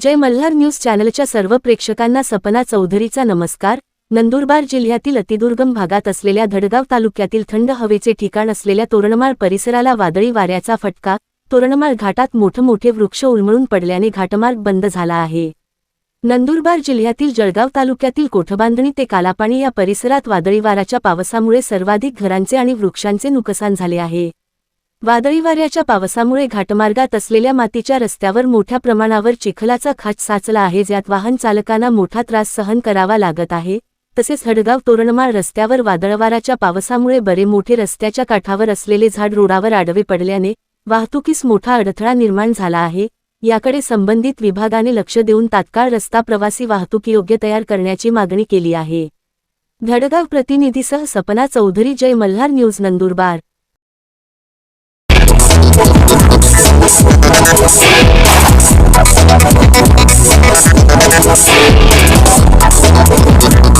जय Malhar news चॅनलच्या सर्व प्रेक्षकांना सपना चौधरीचा नमस्कार. नंदुरबार जिल्ह्यातील अतिदुर्गम भागात असलेल्या धडगाव तालुक्यातील थंड हवेचे ठिकाण असलेल्या तोरणमाळ परिसराला वादळी वाऱ्याचा फटका तोरणमाळ घाटात मोठमोठे वृक्ष उलमळून पडल्याने घाटमार्ग बंद झाला आहे. नंदुरबार जिल्ह्यातील जळगाव तालुक्यातील कोठबांधणी ते कालापाणी या परिसरात वादळीवाऱ्याच्या पावसामुळे सर्वाधिक घरांचे आणि वृक्षांचे नुकसान झाले आहे. वादळी वाऱ्याच्या पावसामुळे घाटमार्गात असलेल्या मातीच्या रस्त्यावर मोठ्या प्रमाणावर चिखलाचा खाच साचला आहे ज्यात वाहन चालकांना मोठा त्रास सहन करावा लागत आहे. तसेच हडगाव तोरणमाळ रस्त्यावर वादळवाराच्या पावसामुळे बरे मोठे रस्त्याच्या काठावर असलेले झाड रोडावर आडवे पडल्याने वाहतुकीस मोठा अडथळा निर्माण झाला आहे. याकडे संबंधित विभागाने लक्ष देऊन तात्काळ रस्ता प्रवासी वाहतूक योग्य तयार करण्याची मागणी केली आहे. धडगाव प्रतिनिधीसह सपना चौधरी जय मल्हार न्यूज नंदुरबार.